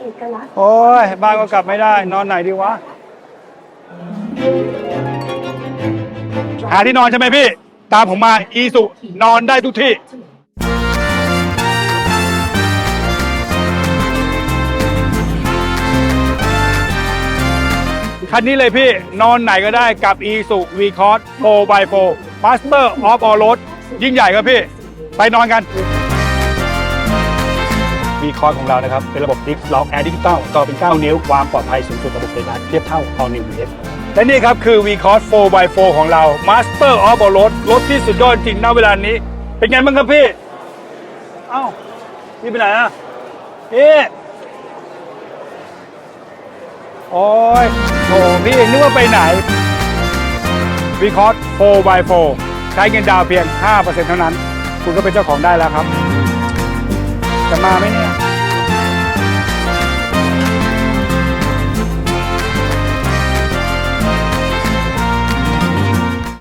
เอกลักษณ์โอ้ย บ้านก็กลับไม่ได้ นอนไหนดีวะ หาที่นอนใช่ไหมพี่ ตามผมมาอีสุนอนได้ทุกที่ คันนี้เลยพี่นอนไหนก็ได้กับ e s u v c o s 4x4 Master of All Road ยิ่งใหญ่ครับพี่ ไปนอนกัน วีคอร์ของเรานะครับเป็นระบบดิฟล็อกแอร์ดิจิตอลต่อเป็น 9 นิ้วความปลอดภัยสูงสุดระบบไฟฟ้าเทียบเท่า All New VF และนี่ครับคือ v c o s 4x4 ของเรา Master of All Road รถที่สุดยอดจริงณเวลานี้ เป็นไงบ้างครับพี่ เอ้า พี่ไปไหนอะพี่โอ้ยโหพี่นึกว่าไปไหน v c o s 4x4 ใช้เงินดาวเพียง 5%เท่านั้น คุณก็เป็นเจ้าของได้แล้วครับ จะมาไหมเนี่ย